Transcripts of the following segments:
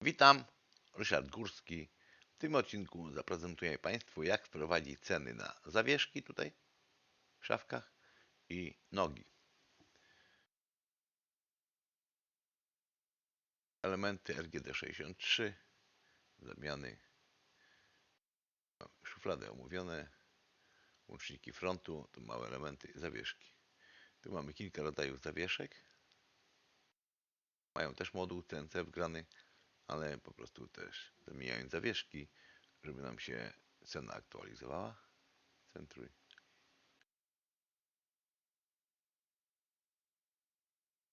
Witam, Ryszard Górski. W tym odcinku zaprezentuję Państwu, jak wprowadzić ceny na zawieszki tutaj w szafkach i nogi. Elementy RGD63, zamiany, szuflady omówione, łączniki frontu, tu małe elementy zawieszki. Tu mamy kilka rodzajów zawieszek. Mają też moduł CNC wgrany ale po prostu też zamieniając zawieszki, żeby nam się cena aktualizowała. Centruj.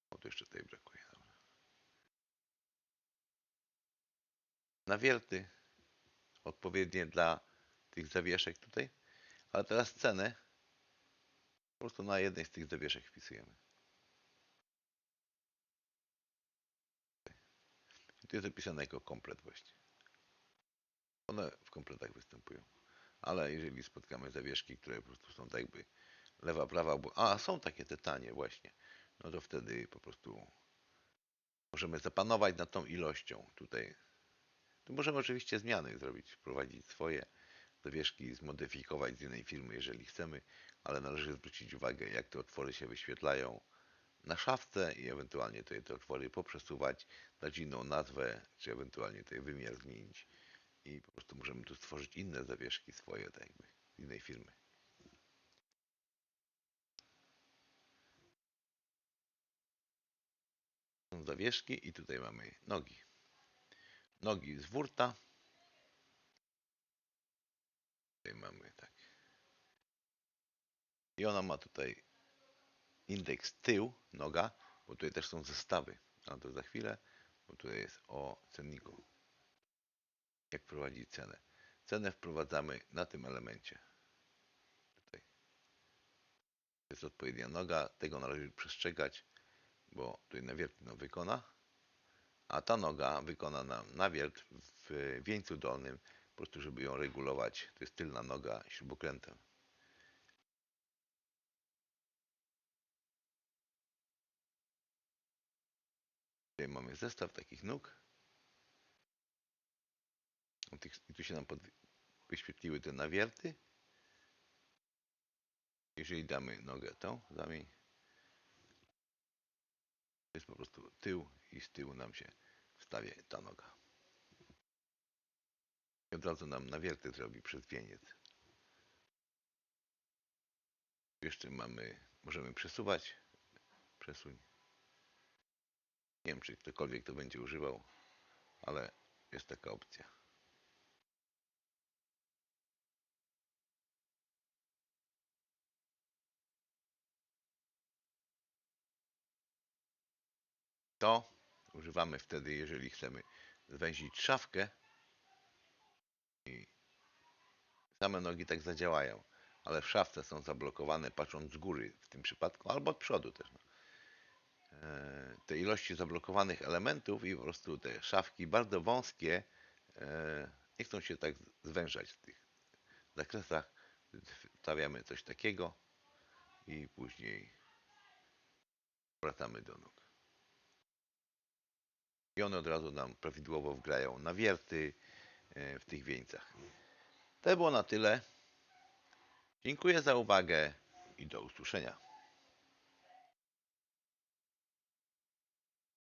O, tu jeszcze tej brakuje. Dobra. Nawierty odpowiednie dla tych zawieszek tutaj, ale teraz cenę po prostu na jednej z tych zawieszek wpisujemy. Tu jest opisane jako komplet właśnie. One w kompletach występują. Ale jeżeli spotkamy zawieszki, które po prostu są tak jakby lewa, prawa, bo a są takie te tanie właśnie, no to wtedy po prostu możemy zapanować nad tą ilością tutaj. Tu możemy oczywiście zmiany zrobić, wprowadzić swoje zawieszki, zmodyfikować z innej firmy, jeżeli chcemy, ale należy zwrócić uwagę, jak te otwory się wyświetlają na szafce i ewentualnie tutaj te otwory poprzesuwać, dać inną nazwę, czy ewentualnie tutaj wymiar zmienić i po prostu możemy tu stworzyć inne zawieszki swoje, tak jakby innej firmy. Są zawieszki i tutaj mamy nogi. Nogi z wurta. Tutaj mamy tak. I ona ma tutaj indeks tył, noga, bo tutaj też są zestawy, ale to za chwilę, bo tutaj jest o cenniku. Jak wprowadzić cenę. Cenę wprowadzamy na tym elemencie. Tutaj. Jest odpowiednia noga, tego należy przestrzegać, bo tutaj nawiert no wykona, a ta noga wykona nam nawiert w wieńcu dolnym, po prostu żeby ją regulować. To jest tylna noga śrubokrętem. Tutaj mamy zestaw takich nóg. I tu się nam pod... wyświetliły te nawierty. Jeżeli damy nogę tą, zamień. To jest po prostu tył i z tyłu nam się wstawia ta noga. I od razu nam nawierty zrobi przez wieniec. Jeszcze mamy, możemy przesuwać. Przesuń. Nie wiem, czy ktokolwiek to będzie używał, ale jest taka opcja. To używamy wtedy, jeżeli chcemy zwęzić szafkę i same nogi tak zadziałają, ale w szafce są zablokowane patrząc z góry w tym przypadku, albo od przodu też. Te ilości zablokowanych elementów i po prostu te szafki bardzo wąskie e, nie chcą się tak zwężać w tych zakresach. Stawiamy coś takiego i później wracamy do nóg. I one od razu nam prawidłowo wgrają nawierty e, w tych wieńcach. To było na tyle. Dziękuję za uwagę i do usłyszenia.